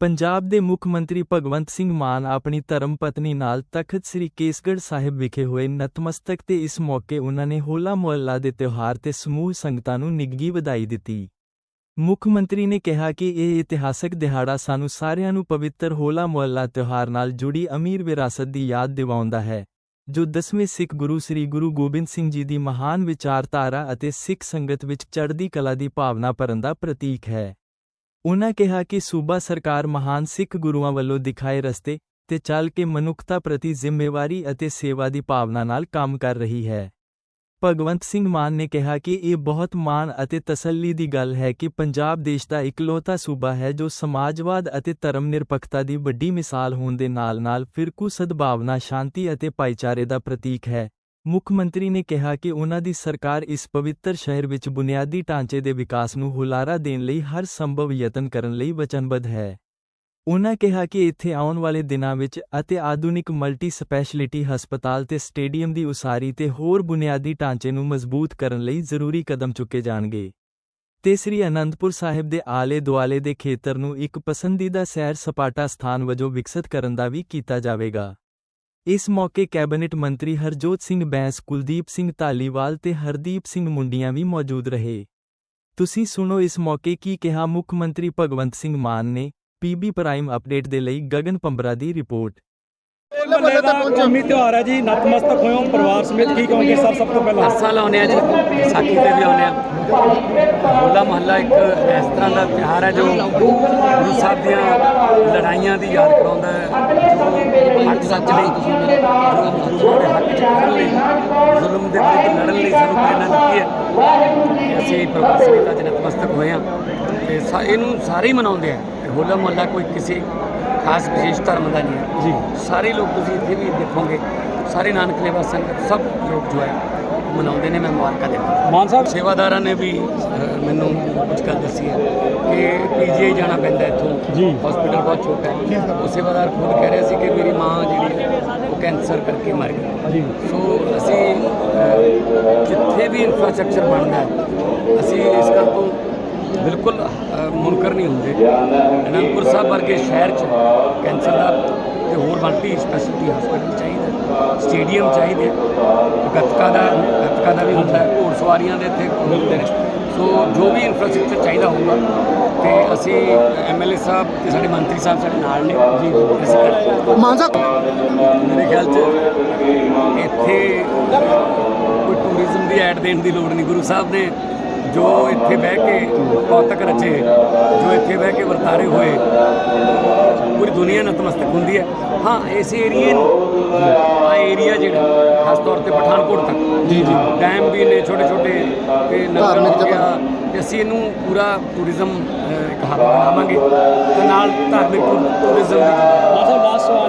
ਪੰਜਾਬ ਦੇ ਮੁੱਖ ਮੰਤਰੀ ਭਗਵੰਤ ਸਿੰਘ ਮਾਨ ਆਪਣੀ ਧਰਮ ਪਤਨੀ ਨਾਲ ਤਖਤ ਸ੍ਰੀ ਕੇਸਗੜ੍ਹ ਸਾਹਿਬ ਵਿਖੇ ਹੋਏ ਨਤਮਸਤਕ ਤੇ ਇਸ ਮੌਕੇ ਉਹਨਾਂ ਨੇ ਹੋਲਾ ਮੁਹੱਲਾ ਦੇ ਤਿਉਹਾਰ ਤੇ ਸਮੂਹ ਸੰਗਤਾਂ ਨੂੰ ਨਿੱਘੀ ਵਧਾਈ ਦਿੱਤੀ। ਮੁੱਖ ਮੰਤਰੀ ਨੇ ਕਿਹਾ ਕਿ ਇਹ ਇਤਿਹਾਸਕ ਦਿਹਾੜਾ ਸਾਨੂੰ ਸਾਰਿਆਂ ਨੂੰ ਪਵਿੱਤਰ ਹੋਲਾ ਮੁਹੱਲਾ ਤਿਉਹਾਰ ਨਾਲ ਜੁੜੀ ਅਮੀਰ ਵਿਰਾਸਤ ਦੀ ਯਾਦ ਦਿਵਾਉਂਦਾ ਹੈ, ਜੋ ਦਸਵੇਂ ਸਿੱਖ ਗੁਰੂ ਸ੍ਰੀ ਗੁਰੂ ਗੋਬਿੰਦ ਸਿੰਘ ਜੀ ਦੀ ਮਹਾਨ ਵਿਚਾਰਧਾਰਾ ਅਤੇ ਸਿੱਖ ਸੰਗਤ ਵਿੱਚ ਚੜ੍ਹਦੀ ਕਲਾ ਦੀ ਭਾਵਨਾ ਭਰਨ ਦਾ ਪ੍ਰਤੀਕ ਹੈ। ਉਨ੍ਹਾਂ ਕਿਹਾ ਕਿ ਸੂਬਾ ਸਰਕਾਰ ਮਹਾਨ ਸਿੱਖ ਗੁਰੂਆਂ ਵੱਲੋਂ ਦਿਖਾਏ ਰਸਤੇ ਤੇ ਚੱਲ ਕੇ ਮਨੁੱਖਤਾ ਪ੍ਰਤੀ ਜ਼ਿੰਮੇਵਾਰੀ ਅਤੇ ਸੇਵਾ ਦੀ ਭਾਵਨਾ ਨਾਲ ਕੰਮ ਕਰ ਰਹੀ ਹੈ। ਭਗਵੰਤ ਸਿੰਘ ਮਾਨ ਨੇ ਕਿਹਾ ਕਿ ਇਹ ਬਹੁਤ ਮਾਣ ਅਤੇ ਤਸੱਲੀ ਦੀ ਗੱਲ ਹੈ ਕਿ ਪੰਜਾਬ ਦੇਸ਼ ਦਾ ਇਕਲੌਤਾ ਸੂਬਾ ਹੈ ਜੋ ਸਮਾਜਵਾਦ ਅਤੇ ਧਰਮ ਨਿਰਪੱਖਤਾ ਦੀ ਵੱਡੀ ਮਿਸਾਲ ਹੋਣ ਦੇ ਨਾਲ-ਨਾਲ ਫਿਰਕੂ ਸਦਭਾਵਨਾ, ਸ਼ਾਂਤੀ ਅਤੇ ਭਾਈਚਾਰੇ ਦਾ ਪ੍ਰਤੀਕ ਹੈ। ਮੁੱਖ ਮੰਤਰੀ ਨੇ ਕਿਹਾ ਕਿ ਉਹਨਾਂ ਦੀ ਸਰਕਾਰ ਇਸ ਪਵਿੱਤਰ ਸ਼ਹਿਰ ਵਿੱਚ ਬੁਨਿਆਦੀ ਢਾਂਚੇ ਦੇ ਵਿਕਾਸ ਨੂੰ ਹੁਲਾਰਾ ਦੇਣ ਲਈ ਹਰ ਸੰਭਵ ਯਤਨ ਕਰਨ ਲਈ ਵਚਨਬੱਧ ਹੈ। ਉਨ੍ਹਾਂ ਕਿਹਾ ਕਿ ਇੱਥੇ ਆਉਣ ਵਾਲੇ ਦਿਨਾਂ ਵਿੱਚ ਅਤੇ ਆਧੁਨਿਕ ਮਲਟੀ ਸਪੈਸ਼ਲਿਟੀ ਹਸਪਤਾਲ ਤੇ ਸਟੇਡੀਅਮ ਦੀ ਉਸਾਰੀ ਤੇ ਹੋਰ ਬੁਨਿਆਦੀ ਢਾਂਚੇ ਨੂੰ ਮਜ਼ਬੂਤ ਕਰਨ ਲਈ ਜ਼ਰੂਰੀ ਕਦਮ ਚੁੱਕੇ ਜਾਣਗੇ। ਤੇ ਸ੍ਰੀ ਅਨੰਦਪੁਰ ਸਾਹਿਬ ਦੇ ਆਲੇ-ਦੁਆਲੇ ਦੇ ਖੇਤਰ ਨੂੰ ਇੱਕ ਪਸੰਦੀਦਾ ਸੈਰ ਸਪਾਟਾ ਸਥਾਨ ਵਜੋਂ ਵਿਕਸਿਤ ਕਰਨ ਦਾ ਵੀ ਕੀਤਾ ਜਾਵੇਗਾ। ਇਸ ਮੌਕੇ ਕੈਬਨਿਟ ਮੰਤਰੀ ਹਰਜੋਤ ਸਿੰਘ ਬੈਂਸ, ਕੁਲਦੀਪ ਸਿੰਘ ਧਾਲੀਵਾਲ ਤੇ ਹਰਦੀਪ ਸਿੰਘ ਮੁੰਡੀਆਂ ਵੀ ਮੌਜੂਦ ਰਹੇ। ਤੁਸੀਂ ਸੁਣੋ ਇਸ ਮੌਕੇ ਕੀ ਕਿਹਾ ਮੁੱਖ ਮੰਤਰੀ ਭਗਵੰਤ ਸਿੰਘ ਮਾਨ ਨੇ ਪੀਬੀ ਪ੍ਰਾਈਮ ਅਪਡੇਟ ਦੇ ਲਈ ਗਗਨ ਪੰਬਰਾ ਦੀ ਰਿਪੋਰਟ। ਮਹੱਲੇ ਦਾ ਕੌਮੀ ਤਿਉਹਾਰ ਹੈ ਜੀ ਨਤਮਸਤਕ ਹੋਏ ਹੋ ਪਰਿਵਾਰ ਸਮੇਤ ਕੀ ਕਹੋਗੇ? ਸਰ ਸਭ ਤੋਂ ਪਹਿਲਾਂ। ਹਰ ਸਾਲ ਆਉਂਦੇ ਆ ਜੀ ਵਿਸਾਖੀ ਤੇ ਵੀ ਆਉਂਦੇ ਆ ਹੋਲਾ ਮਹੱਲਾ ਇੱਕ ਇਸ ਤਰ੍ਹਾਂ ਦਾ ਤਿਉਹਾਰ ਹੈ ਜੋ ਗੁਰੂ ਸਾਹਿਬ ਦੀਆਂ ਲੜਾਈਆਂ ਦੀ ਯਾਦ ਕਰਾਉਂਦਾ ਹੈ। ਜੋ ਹੱਕ ਸੱਚ ਲਈ ਹੱਕ ਚ ਲਈ ਜ਼ੁਲਮ ਦੇ ਵਿਰੁੱਧ ਲੜਨ ਲਈ ਸਾਨੂੰ ਪ੍ਰੇਰਨਾ ਦਿੱਤੀ ਹੈ। ਅਸੀਂ ਪਰਿਵਾਰ ਸਮੇਤ ਅੱਜ ਨਤਮਸਤਕ ਹੋਏ ਆ ਤੇ ਸਾ- ਇਹਨੂੰ ਸਾਰੇ ਹੀ ਮਨਾਉਂਦੇ ਆ। ਹੋਲਾ ਮਹੱਲਾ ਕੋਈ ਕਿਸੇ ਖਾਸ ਵਿਸ਼ੇਸ਼ ਧਰਮ ਦਾ ਨਹੀਂ ਹੈ। ਜੀ। ਸਾਰੇ ਲੋਕ ਤੁਸੀਂ ਇੱਥੇ ਵੀ ਦੇਖੋਗੇ ਸਾਰੇ ਨਾਨਕ ਲੇਵਾ ਸੰਗਤ ਸਭ ਲੋਕ ਜੋ ਹੈ ਮਨਾਉਂਦੇ ਨੇ ਮੈਂ ਮੁਬਾਰਕਾਂ ਦਿੰਦਾ। ਮਾਨ ਸਾਹਿਬ ਸੇਵਾਦਾਰਾਂ ਨੇ ਵੀ ਮੈਨੂੰ ਕੁਝ ਗੱਲ ਦੱਸੀ ਹੈ ਕਿ ਪੀਜੀਆਈ ਜਾਣਾ ਪੈਂਦਾ ਇੱਥੋਂ। ਜੀ। ਹਸਪੀਟਲ ਬਹੁਤ ਛੋਟਾ ਹੈ। ਉਹ ਸੇਵਾਦਾਰ ਖੁਦ ਕਹਿ ਰਿਹਾ ਸੀ ਕਿ ਮੇਰੀ ਮਾਂ ਜਿਹੜੀ ਉਹ ਕੈਂਸਰ ਕਰਕੇ ਮਰ ਗਈ। ਜੀ। ਸੋ ਅਸੀਂ ਜਿੱਥੇ ਵੀ ਇਨਫਰਾਸਟ੍ਰਕਚਰ ਬਣਦਾ ਹੈ ਅਸੀਂ ਇਸ ਗੱਲ ਤੋਂ ਬਿਲਕੁਲ ਮੁਨਕਰ ਨਹੀਂ ਹੁੰਦੇ। ਅਨੰਦਪੁਰ ਸਾਹਿਬ ਵਰਗੇ ਸ਼ਹਿਰ 'ਚ ਕੈਂਸਰ ਦਾ ਤੇ ਹੋਰ ਮਲਟੀ ਸਪੈਸ਼ਲਿਟੀ ਹਸਪੀਟਲ ਚਾਹੀਦਾ ਸਟੇਡੀਅਮ ਚਾਹੀਦੇ ਗੱਤਕਾ ਦਾ ਗੱਤਕਾ ਦਾ ਵੀ ਹੁੰਦਾ ਘੋੜ ਸਵਾਰੀਆਂ ਦੇ ਇੱਥੇ ਹੁੰਦੇ ਨੇ। ਸੋ ਜੋ ਵੀ ਇਨਫਰਾਸਟ੍ਰਕਚਰ ਚਾਹੀਦਾ ਹੋਊਗਾ ਤੇ ਅਸੀਂ ਐਮਐਲਏ ਸਾਹਿਬ ਤੇ ਸਾਡੇ ਮੰਤਰੀ ਸਾਹਿਬ ਸਾਡੇ ਨਾਲ ਨੇ। ਜੀ ਅਸੀਂ ਕਰਾਂਗੇ ਮਾਨ ਸਾਹਿਬ। ਮੇਰੇ ਖਿਆਲ 'ਚ ਇੱਥੇ ਕੋਈ ਟੂਰਿਜ਼ਮ ਦੀ ਐਡ ਦੇਣ ਦੀ ਲੋੜ ਨਹੀਂ। ਗੁਰੂ ਸਾਹਿਬ ਨੇ ਜੋ ਇੱਥੇ ਬਹਿ ਕੇ ਕੌਤਕ ਰਚੇ ਜੋ ਇੱਥੇ ਬਹਿ ਕੇ ਵਰਤਾਰੇ ਹੋਏ ਪੂਰੀ ਦੁਨੀਆ ਨਤਮਸਤਕ ਹੁੰਦੀ ਹੈ। ਹਾਂ ਇਸ ਏਰੀਏ ਨੂੰ ਆ ਏਰੀਆ ਜਿਹੜਾ ਖਾਸ ਤੌਰ ਤੇ ਪਠਾਨਕੋਟ ਤੱਕ ਜੀ ਜੀ। ਡੈਮ ਵੀ ਨੇ ਛੋਟੇ ਛੋਟੇ ਤੇ ਨਗਰ ਹੋ ਗਿਆ ਤੇ ਅਸੀਂ ਇਹਨੂੰ ਪੂਰਾ ਟੂਰਿਜ਼ਮ ਇੱਕ ਹੱਬ ਬਣਾਵਾਂਗੇ। ਤੇ ਨਾਲ ਧਾਰਮਿਕ ਟੂਰਿਜ਼ਮ ਸਾਹਿਬ ਲਾਸਟ ਸਵਾਲ।